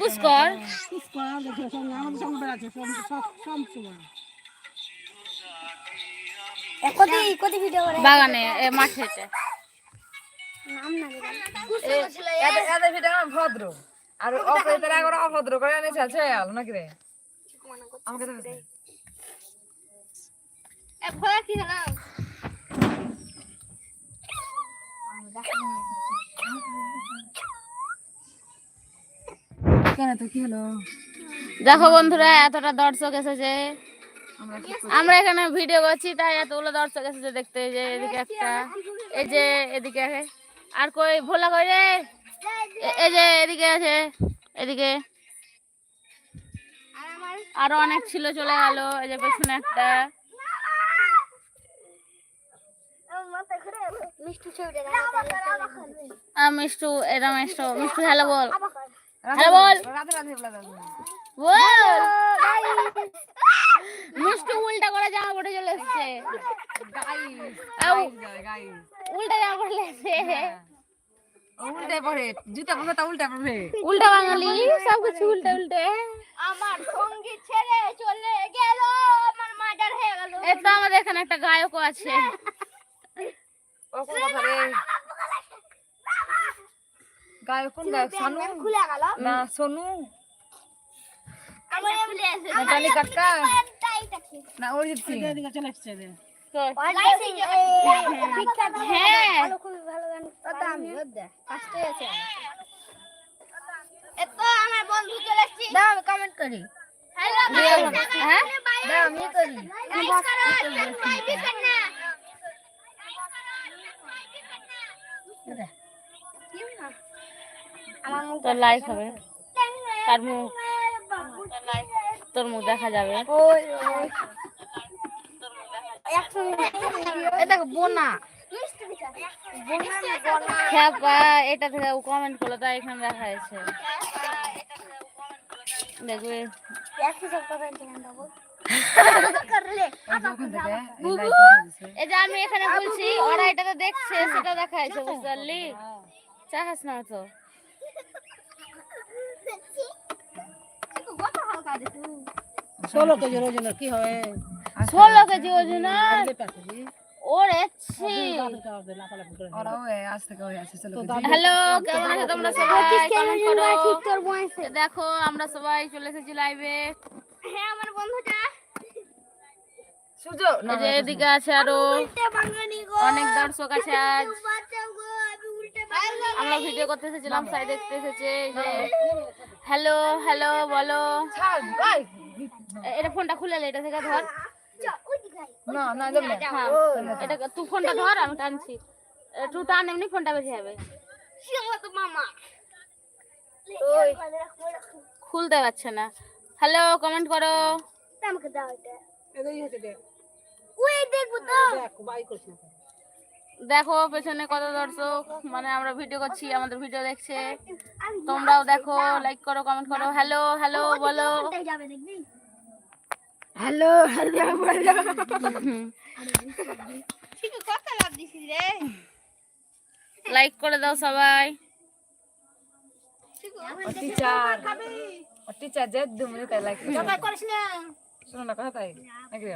পুষ্কর। পুষ্পা দেখে সঙ্গে আমাদের সঙ্গে বেড়াচ্ছে সব সব সব সময় কতি কতি ভিডিও করে? বাগানে মাঠেতে ভদ্র। আর অভদ্র করে এনেছে আছে নাকি রে? আমাকে দেখো বন্ধুরা, এতটা দর্শক এসেছে। আমরা এখানে ভিডিও করছি, তাই এতগুলো দর্শক এসেছে দেখতে। যে এদিকে একটা, এই যে এদিকে আর কই, ভোলা কই রে? এই যে এদিকে আছে, এদিকে। আরও অনেক ছিল, চলে গেল। এই যে পেছনে একটা আমার মাথা ঘুরে মিষ্টি এটা মিষ্টু মিষ্টু হ্যালো বল। হ্যালো বল। রাতে রাতে বলে দাও। বল। মিষ্টু উল্টা করে জামা পরে চলে এসছে। আউ, উল্টা জামা পরে এসছে। উল্টে পড়ে জুতা পড়বে তা উল্টা পড়বে। উল্টা বাঙালি সব কিছু উল্টে উল্টে। আমার সঙ্গী ছেড়ে চলে গেল আমার মাজার হয়ে গেল। এই তো আমাদের এখানে একটা গায়কও আছে। রে গায়ক কোন গায়ক সানু। না সোনু। না জানি কাটকা না অরিজিৎ সিং। চলে কই? হ্যাঁ হ্যাঁ। ভালো খুবই ভালো গান। তো আমি ওদে পাঁচটাই আছে এত আমার বন্ধু চলে এসেছি দাও কমেন্ট করি। হ্যাঁ? দাও আমি করি। তোর লাইক হবে। তার মুখ। তোর মুখ দেখা যাবে। এটা থেকে কমেন্ট করল তাই এখানে দেখা যাচ্ছে দেখবে। এই লাইক করে দিছে এই যে আমি এখানে বলছি ওরা এটা তো দেখছে সেটা দেখা বুঝতে পারলি না তো। ষোলো কেজি ওজনের কি হয় ষোলো কেজি ওজনের। আমরা সবাই চলে এসেছি লাইভে হ্যাঁ আমার বন্ধুটা। এদিকে আছে আরও। অনেক দর্শক আছে আজ। আমরা ভিডিও করতে এসেছিলাম সাই দেখতে এসেছে হ্যালো হ্যালো বলো। এটা ফোনটা খুলে এটা থেকে ধর। না না দেব না। হ্যাঁ এটা তুই ফোনটা ধর আমি টানছি। তুই টান এমনি ফোনটা যাবে মামা। ওই। খুলতে পারছে না। হ্যালো কমেন্ট করো। আমাকে দাও এটা। তো দেখ বাই করিস না দেখো পেছনে কত দর্শক মানে আমরা ভিডিও করছি আমাদের ভিডিও দেখছে। তোমরাও দেখো লাইক করো কমেন্ট করো হ্যালো হ্যালো বলো। হ্যালো লাইক করে দাও সবাই। টিচার টিচার যে লাগে সবাই করিস না। শোনো না কথা তাই নাকি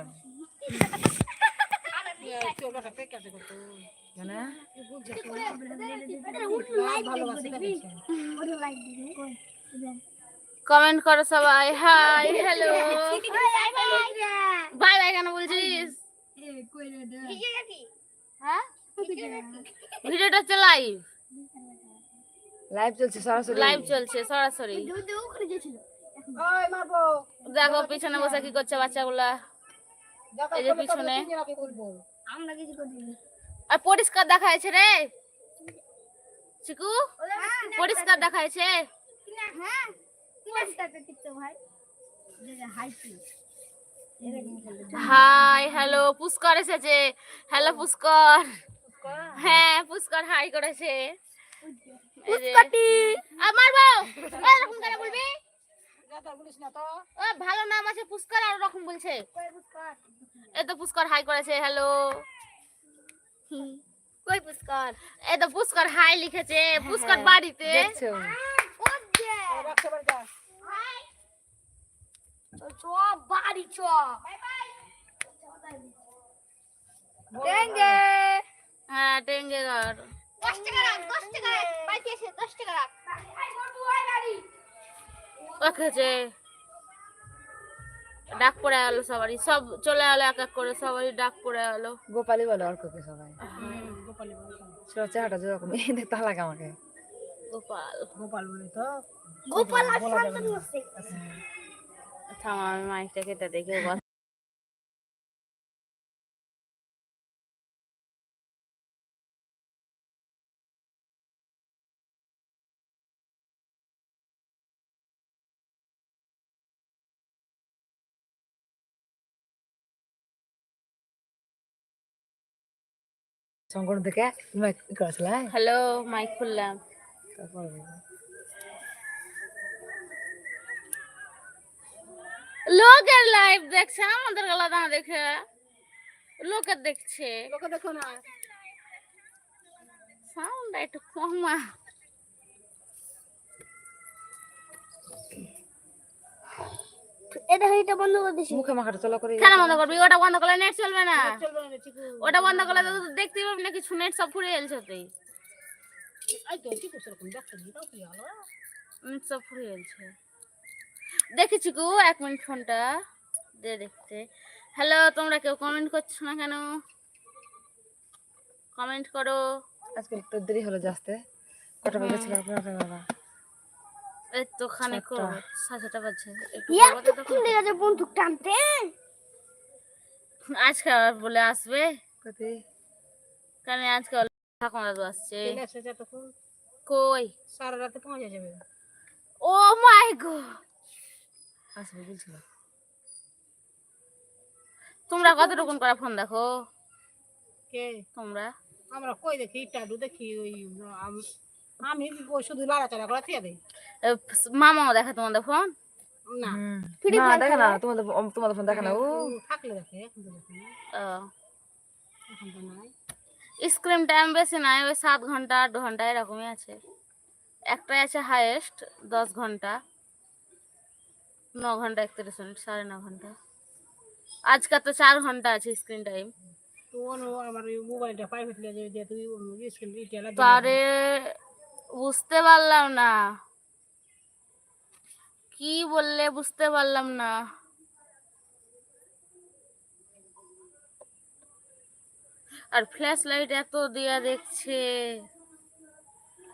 কমেন্ট করো সবাই। হাই হ্যালো বাই বাই কেন বলছিস? ভিডিওটা হচ্ছে লাইভ লাইভ চলছে সরাসরি। লাইভ চলছে সরাসরি। দেখো পিছনে বসে কি করছে বাচ্চাগুলা। এই যে পিছনে। আমরা কিছু করি আর পরিষ্কার দেখা যাচ্ছে রে। চিকু পরিষ্কার দেখা। যাচ্ছে হ্যাঁ টিপতে ভাই। হাই হাই হ্যালো পুষ্কর এসেছে। হ্যালো পুষ্কর। হ্যাঁ পুষ্কর হাই করেছে। আর মারবো এরকম করে বলবি? ও ভালো নাম আছে পুষ্কর আর রকম বলছে। এই তো পুষ্কর হাই করেছে হ্যালো। কই পুষ্কর? এই তো পুষ্কর হাই লিখেছে পুষ্কর বাড়িতে। দেখছ। চ বাড়ি চ বাই বাই হ্যাঁ টেঙ্গে ঘর। দশ টাকা রাখ দশ টাকা রাখ বাড়িতে এসে দশ টাকা রাখ। রেখেছে ডাক পড়ে গেল সবারই। সব চলে গেলো এক এক করে সবারই ডাক পড়ে গেল গোপালি বলে অর্ককে সবাই। গোপালি বলে চেহারাটা যেরকম এদের তালাক লাগে আমাকে। গোপাল। গোপাল বলে তো। গোপাল হচ্ছে। থাম আমি মাইকটা কেটে দেখে করেছিল হ্যাঁ? হ্যালো মাইক খুললাম। তারপর লোকের লাইভ দেখছে আমাদের গলা দাঁড়া দেখে? লোকের দেখছে। লোকে দেখো না। সাউন্ড একটু কমা এটা এটা বন্ধ করে দিছি। মুখে মাখাটা চলা করে কেন বন্ধ করবি ওটা বন্ধ করলে নেট চলবে না। ওটা বন্ধ করলে তো দেখতে পাবি না কিছু নেট সব ফুরে গেছে তো দেখতে দিই কি হলো? নেট সব ফুরে গেছে। দেখেছি গো এক মিনিট ফোনটা। দে দেখতে। হ্যালো তোমরা কেউ কমেন্ট করছ না কেন? কমেন্ট করো। আজকে একটু দেরি হলো যাতে কটা আপনার বাবা? এই তো খানে সাতটা। সাতটা বাজছে। একটু পরে তো কোন দিকে যাচ্ছে বন্দুক টানতে। আজকে বলে আসবে। কারণ আজকে ঠাকুমা দাদু আসছে। চলে এসেছে তখন কই? সারা রাতে পৌঁছে যাবে। Oh my God! আসবে বলছিল। তোমরা কতটুকুন করে ফোন দেখো? কে? তোমরা? আমরা কই দেখি? টাডু দেখি ওই আম- আমি ওই শুধু লাড়াচাড়া করে থিয়ে দেই। মামাও দেখে তোমাদের ফোন? না। না দেখে না তোমাদের তোমাদের ফোন দেখে না ও। ও থাকলে দেখে এখন তো দেখে না। এখন তো নাই। স্ক্রিন টাইম বেশি নাই ওই সাত ঘণ্টা আট ঘণ্টা এরকমই আছে। একটাই আছে হাইয়েস্ট দশ ঘণ্টা। ন ঘণ্টা একত্রিশ মিনিট সাড়ে ন ঘণ্টা। আজকাল তো চার ঘণ্টা আছে স্ক্রিন টাইম আমার মোবাইলটা প্রাইভেট স্ক্রিন তারে বুঝতে পারলাম না। কি বললে বুঝতে পারলাম না। আর ফ্ল্যাশ লাইট এত দিয়া দেখছে।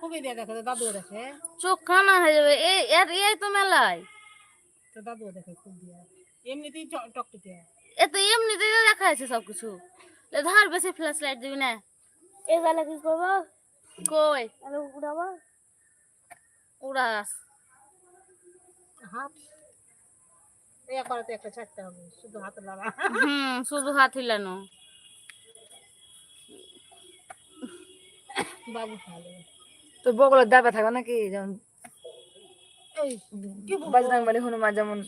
খুবই দিয়ে দেখে দাদু দেখে। চোখ কানা হয়ে যাবে। এই এর এই তো মেলায়। তো দাদু দেখে খুব দিয়ে। এমনিতেই চ- টকটকে এ তো এমনিতেই দেখা যাচ্ছে সবকিছু। ধর বেশি ফ্ল্যাশ লাইট দিবি না। এগুলা কি করব? কই? আরে উড়াবো? উড়াস। হাত একবার তো একটা ছাড়তে হবে শুধু হাতে লাগা হুম শুধু হাত হিলানো। বাবু ভালো। তো বগলের দাবে থাকো নাকি? যেমন এই কি বলব? বাজরাং হনুমান যেমন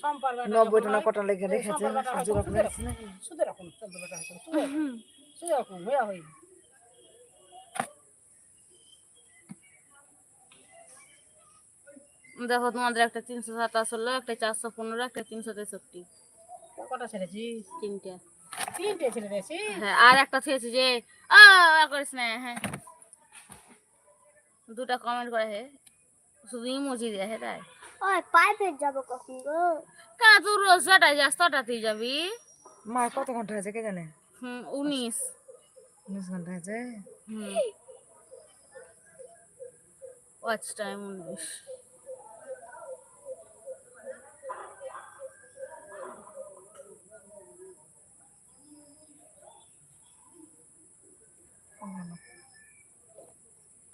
নব্বইটা না কটা লেগে রেখেছে শুধু শুধু শুধু হইয়া। দেখো তোমাদের একটা তিনশো সাতাশ হলো একটা চারশো পনেরো একটা তিনশো তেষট্টি। কটা ছেড়েছিস? তিনটে। তিনটে ছেড়ে দিয়েছিস? হ্যাঁ আর একটা থেয়েছে যে আ করিস না হ্যাঁ। দুটা কমেন্ট করে হে। শুধু ইমোজি দেয় হে তাই। ওই প্রাইভেট যাব কখন গো? কেন তুই রোজ ছটায় যাস ছটাতেই যাবি। মা কত ঘণ্টা কে জানে? হুম উনিশ। উনিশ ঘণ্টা হুম। ওয়াচ টাইম উনিশ।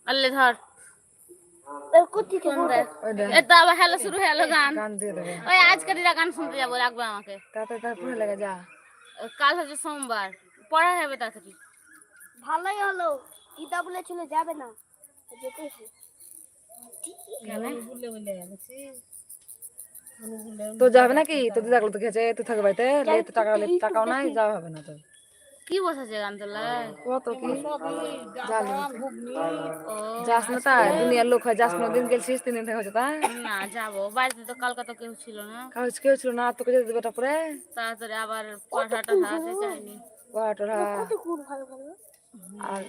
আল্লে ধর। হ্যালো শুরু গান। ওই আজকের গান শুনতে যাব লাগবে আমাকে। তাতে তারপরে লেগে যা। কাল হচ্ছে সোমবার। পড়া হবে তাড়াতাড়ি। ভালোই হলো। দিদা বলেছিল যাবে না। তো যাবে নাকি? তো দিদা তো খেয়েছে তুই থাকবে টাকা টাকাও নাই যাওয়া হবে না তো কি বসেছে গানতলায় কত কি? যাস না তাই দুনিয়ার লোক হয় যাস না দিন গেছিস তিন দিন থেকে হয়েছে তাই? না যাব। বাড়িতে তো কালকাতা কেউ ছিল না। কাজ কেউ ছিল না তোকে যেতে দেবে তারপরে? তাড়াতাড়ি আবার পাঠা টাঠা আছে যায়নি ওয়াটারা আর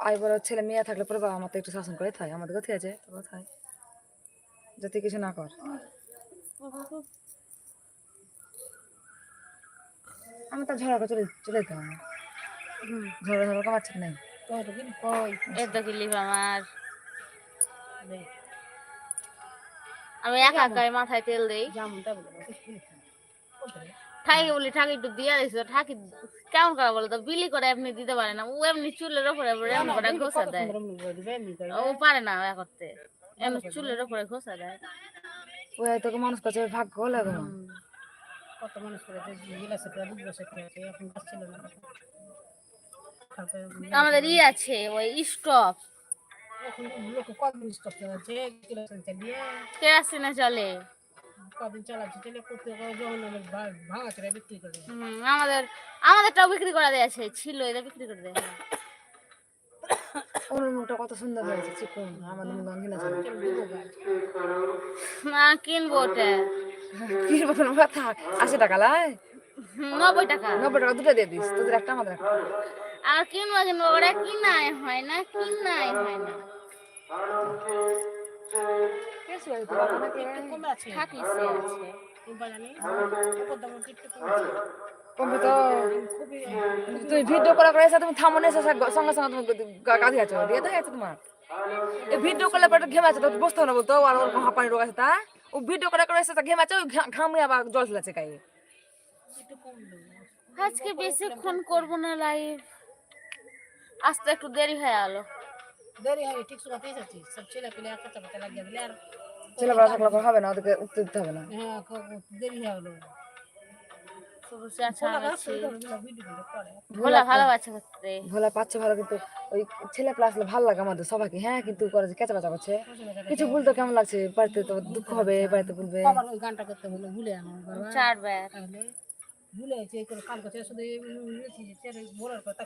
আর এবার ওর ছেলে মেয়ে থাকলে পরে বাবা আমার তো একটু শাসন করে থাই। আমাদের কোথায় আছে তো কোথায়? যাতে কিছু না কর। আমি তো ঝড়া করে চলে চলে যেতাম ঝড়া ঝড়া নাই। কই তো কিনি কই? এ তো কি লিভ আমার আমি একা একাই মাথায় তেল দেই। ঠাকি বলি ঠাকি একটু দিয়া দিছিল ঠাকি কেমন করে বলো তো বিলি করে এমনি দিতে পারে না। ও এমনি চুলের ওপরে ওপরে এমন করে ঘষা দেয়। ও পারে না এ করতে। এমনি চুলের ওপরে ঘষা দেয়। ওই তোকে মানুষ কাছে ভাগ্য লাগে না কত মানুষ করে গিলাসে করে দুধ বসে খেয়েছে এখন না। আমাদের ই আছে ওই স্টপ। লোকে কদিন স্টপ চালাচ্ছে গিলাসে চালিয়ে কেরাসিনে চলে? কদিন চালাচ্ছে চালিয়ে করতে যখন ভাঙা করে বিক্রি করে আমাদের আমাদেরটাও বিক্রি করে দিয়েছে ছিল এটা বিক্রি করে দেয় ওর মুখটা কত সুন্দর হয়েছে চিকন। আমাদের না কিনবো ওটা। কি বলতো থাক আশি টাকা লাই। নব্বই টাকা। নব্বই টাকা দুটো দিয়ে দিস তোদের একটা আমাদের আর কিনবো কিনবো ওরা কিনাই হয় না কিনাই হয় না। তো তুই ভিডিও করা করে এসে তুমি থামো সঙ্গে সঙ্গে তুমি কাঁদি আছো। দিয়ে দেখা তোমার। ভিডিও করলে ঘেমে আছে তো বসতে হবে না বলতো আর ওর হাঁপানি রোগ আছে তা? ও ভিডিও করে করে এসে ঘেমাচ্ছে ওই ঘা- ঘামে আবার জল ফেলাচ্ছে গায়ে। আজকে বেশিক্ষণ করব না লাইভ আসতে একটু দেরি হয়ে গেল দেরি হয় ঠিক পেয়ে যাচ্ছি সব ছেলে পেলে একটা চাপাতে লাগিয়ে দিলে আর ছেলে পড়া থাকলে হবে না ওদেরকে উঠতে দিতে হবে না। হ্যাঁ দেরি হয়ে গেলো ভোলা ভালো আছে করতে ভোলা পাচ্ছে ভালো কিন্তু ওই ছেলে পেলে ভালো লাগে আমাদের সবাইকে হ্যাঁ কিন্তু করে যে কেঁচা কেঁচা করছে কিছু বলতে কেমন লাগছে বাড়িতে তো দুঃখ হবে বাড়িতে বলবে ওই গানটা করতে হলো ভুলে ভুলে করছে শুধু বলার কথা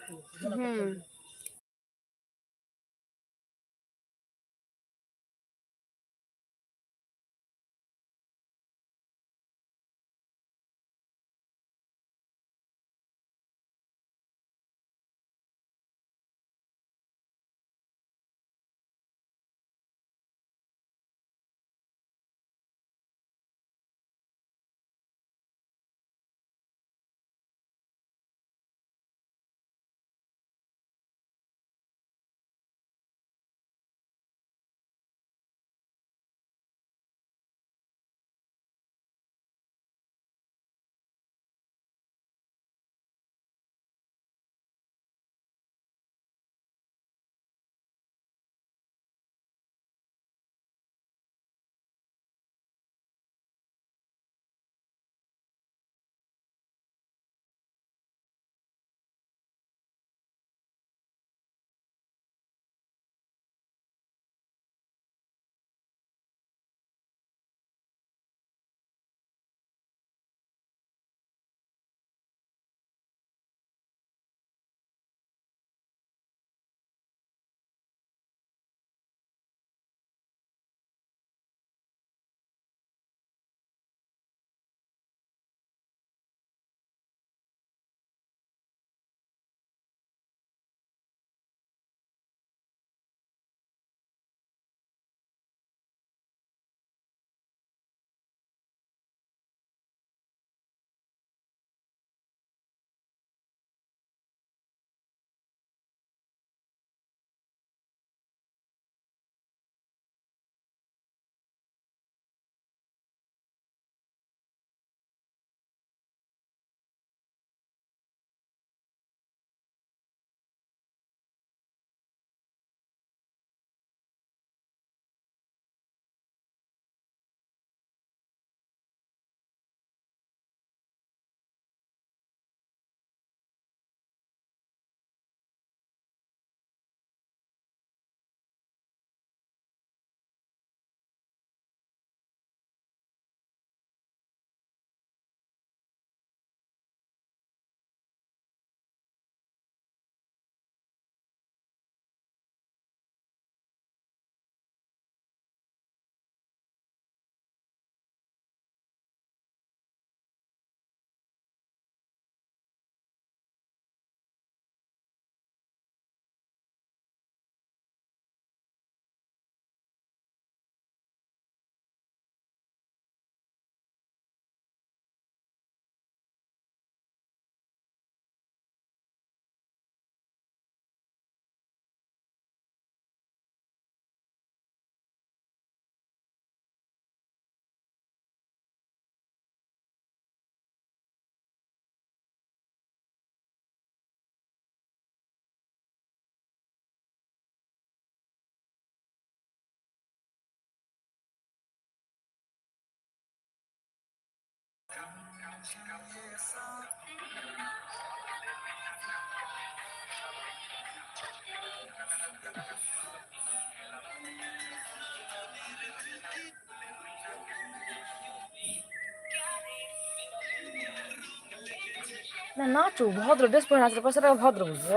না নাচো ভদ্র ড্রেস পরে নাচলে পয়সা টাকা ভদ্র বুঝছ।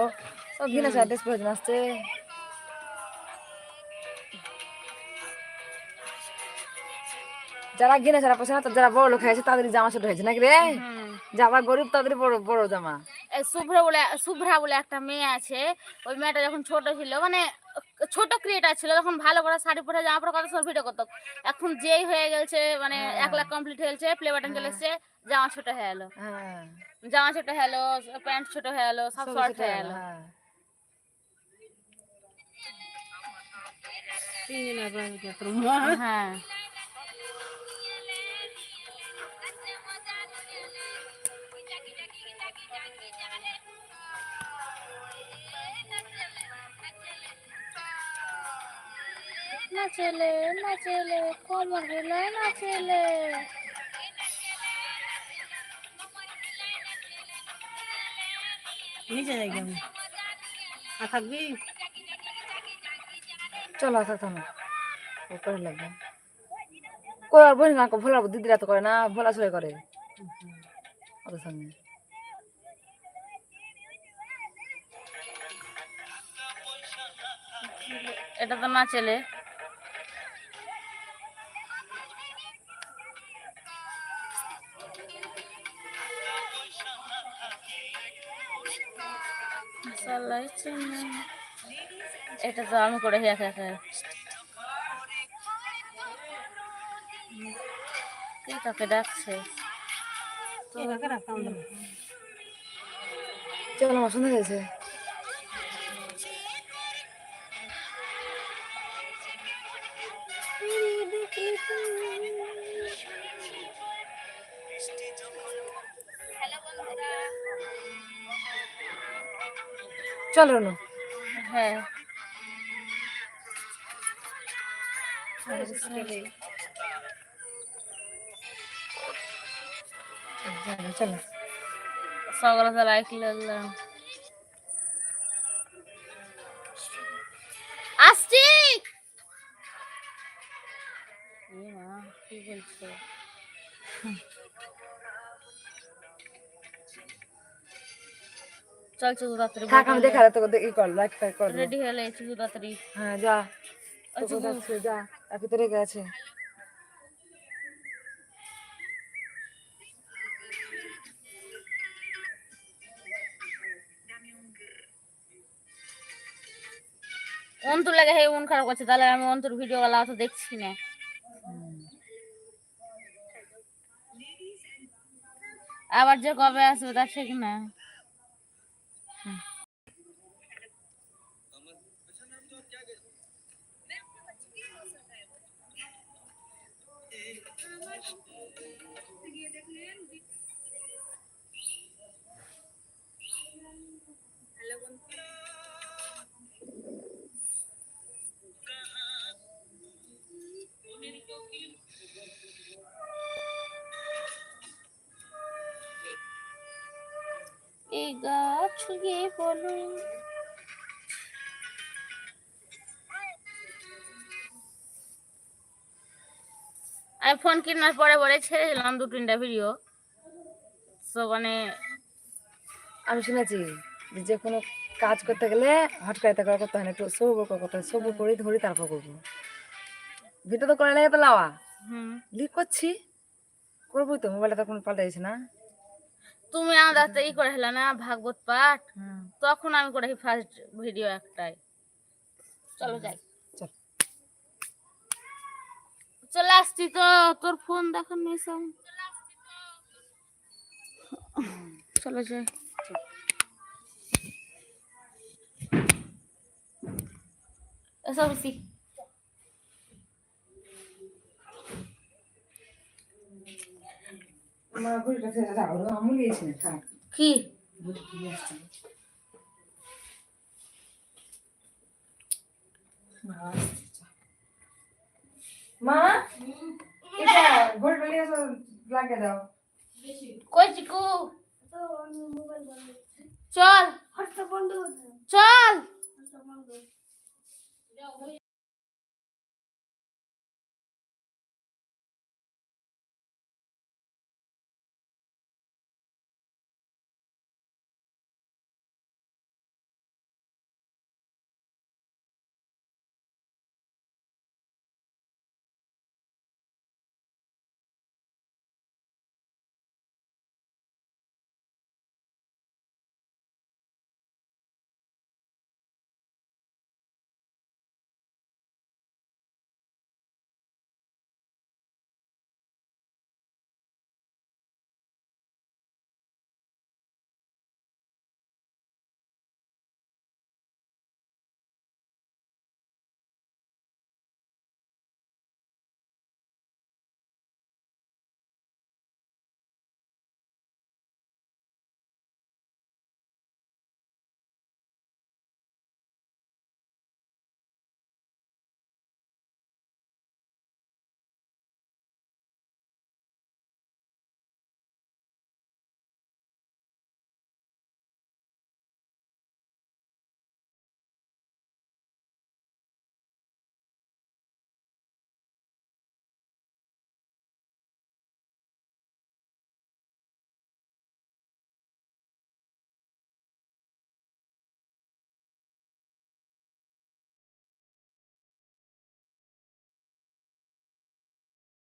সব ঘিনে যায় ড্রেস পরে নাচছে যারা ঘিনে ছাড়া পয়সা না যারা বড় লোক হয়েছে তাদের জামা ছোট হয়েছে নাকি রে? যারা গরিব তাদের বড় বড় জামা। শুভ্রা বলে শুভ্রা বলে একটা মেয়ে আছে ওই মেয়েটা যখন ছোট ছিল মানে ছোট ক্রিয়েটার ছিল তখন ভালো করে শাড়ি পরে জামা পরে কত সময় ভিডিও করতো। এখন যেই হয়ে গেছে মানে এক লাখ কমপ্লিট হয়ে গেছে প্লে বাটন চলে এসছে জামা ছোট হয়ে গেলো। হ্যাঁ। জামা ছোট হয়ে গেলো প্যান্ট ছোট হয়ে গেলো সব সব শর্ট হয়ে হয়ে গেলো হ্যাঁ। নাচেলে নাচেলে কোমর গেলে নাচেলে। নিচে যাই আমি আর থাকবি? চলো আসা থামো। ও করে লাগবে। কই আর বোন না ভোলা দিদিরা তো করে না ভোলা ছড়ে করে। ওদের সঙ্গে এটা তো মশালাই চেনে। এটা তো আমি করে একা একা ডাকছে? না। চলো, আমার সন্ধ্যা হয়েছে চলো রনু হ্যাঁ। চলো, চলো। সকালে লাইক লাগলাম আসছি কি বলছো চল চল তাড়াতাড়ি থাক আমি দেখা তোকে দেখি কর লাইক ফাইক কর। রেডি হয়ে লেছি তাড়াতাড়ি। হ্যাঁ যা। আচ্ছা, তোকে যাচ্ছে যা। আর ভিতরে গেছে অন্তর লাগে হে মন খারাপ করছে। তাহলে আমি অন্তর ভিডিও গলা অত দেখছি না। আবার যে কবে আসবে তার ঠিক না। এই গাছ বলো। আমি ফোন কেনার পরে পরে ছেড়ে দিলাম দু তিনটা ভিডিও তো মানে আমি শুনেছি যে কোনো কাজ করতে গেলে হট করে করতে হয় না একটু করে করতে হয় সবুর করে ধরি তারপর করব। ভিডিও তো করে লাগে তো লাওয়া। হুম। লিক করছি করবোই তো মোবাইলটা তখন পাল্টাইছে না। তুমি আমাদের হাতে ই করে হেলা না ভাগবত পাঠ? তখন আমি করে ফার্স্ট ভিডিও একটাই। চলো যাই। চলে। আসছি তো তোর ফোন দেখার নেই চলো যাই। বেশি আমার ঘড়িটা ছেড়ে দাও আমি গিয়েছি না থাক কি? মা এটা নিয়ে এসো লাগিয়ে দাও। কই চিকু? চল। চল।